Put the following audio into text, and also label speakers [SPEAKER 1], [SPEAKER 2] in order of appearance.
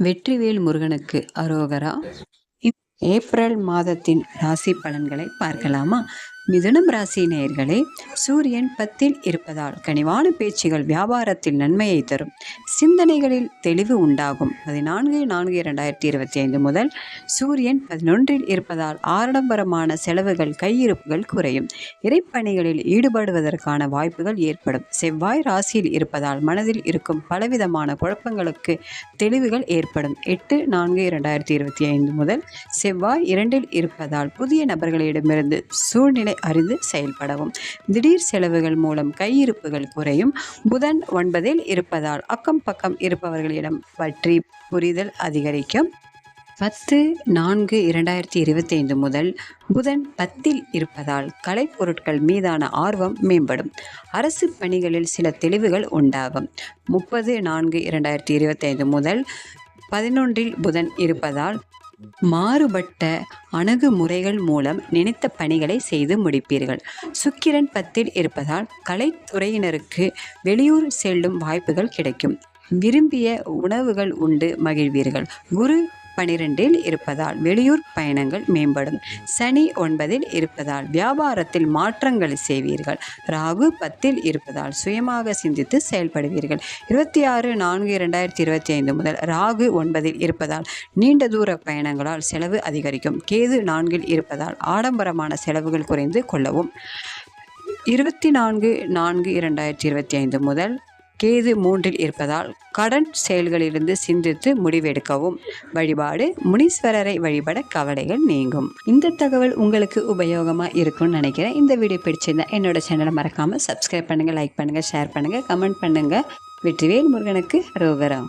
[SPEAKER 1] வெற்றிவேல் முருகனுக்கு அரோகரா. ஏப்ரல் மாதத்தின் ராசி பலன்களை பார்க்கலாமா? மிதுனம் ராசி நேயர்களே சூரியன் பத்தில் இருப்பதால் கனிவான பேச்சுகள் வியாபாரத்தில் நன்மையை தரும். சிந்தனைகளில் தெளிவு உண்டாகும். பதினான்கு நான்கு இரண்டாயிரத்தி இருபத்தி ஐந்து முதல் சூரியன் பதினொன்றில் இருப்பதால் ஆடம்பரமான செலவுகள் கையிருப்புகள் குறையும். இறைப்பணிகளில் ஈடுபடுவதற்கான வாய்ப்புகள் ஏற்படும். செவ்வாய் ராசியில் இருப்பதால் மனதில் இருக்கும் பலவிதமான குழப்பங்களுக்கு தெளிவுகள் ஏற்படும். எட்டு நான்கு இரண்டாயிரத்தி இருபத்தி ஐந்து முதல் செவ்வாய் இரண்டில் இருப்பதால் புதிய நபர்களிடமிருந்து சூழ்நிலை அறிந்து செயல்படவும். திடீர் செலவுகள் மூலம் கையிருப்புகள் குறையும். புதன் ஒன்பதில் இருப்பதால் அக்கம் பக்கம் இருப்பவர்களிடம் பற்றி புரிதல் அதிகரிக்கும். பத்து நான்கு இரண்டாயிரத்தி இருபத்தி ஐந்து முதல் புதன் பத்தில் இருப்பதால் கலைப்பொருட்கள் மீதான ஆர்வம் மேம்படும். அரசு பணிகளில் சில தெளிவுகள் உண்டாகும். முப்பது நான்கு இரண்டாயிரத்தி இருபத்தைந்து முதல் பதினொன்றில் புதன் இருப்பதால் மாறுபட்ட அணுகுமுறைகள் மூலம் நினைத்த பணிகளை செய்து முடிப்பீர்கள். சுக்கிரன் பத்தில் இருப்பதால் கலைத்துறையினருக்கு வெளியூர் செல்லும் வாய்ப்புகள் கிடைக்கும். விரும்பிய உணவுகள் உண்டு மகிழ்வீர்கள். குரு பனிரெண்டில் இருப்பதால் வெளியூர் பயணங்கள் மேம்படும். சனி ஒன்பதில் இருப்பதால் வியாபாரத்தில் மாற்றங்கள் செய்வீர்கள். ராகு பத்தில் இருப்பதால் சுயமாக சிந்தித்து செயல்படுவீர்கள். இருபத்தி ஆறு நான்கு இரண்டாயிரத்தி இருபத்தி ஐந்து முதல் ராகு ஒன்பதில் இருப்பதால் நீண்ட தூர பயணங்களால் செலவு அதிகரிக்கும். கேது நான்கில் இருப்பதால் ஆடம்பரமான செலவுகள் குறைந்து கொள்ளவும். இருபத்தி நான்கு நான்கு இரண்டாயிரத்தி இருபத்தி ஐந்து முதல் கேது மூன்றில் இருப்பதால் கடன் செயல்களிலிருந்து சிந்தித்து முடிவெடுக்கவும். வழிபாடு முனீஸ்வரரை வழிபட கவலைகள் நீங்கும். இந்த தகவல் உங்களுக்கு உபயோகமாக இருக்கும்னு நினைக்கிறேன். இந்த வீடியோ பிடிச்சிருந்தா என்னோட சேனலை மறக்காமல் சப்ஸ்கிரைப் பண்ணுங்கள் லைக் பண்ணுங்கள் ஷேர் பண்ணுங்கள் கமெண்ட் பண்ணுங்கள் வெற்றிவேல் முருகனுக்கு ரோகரம்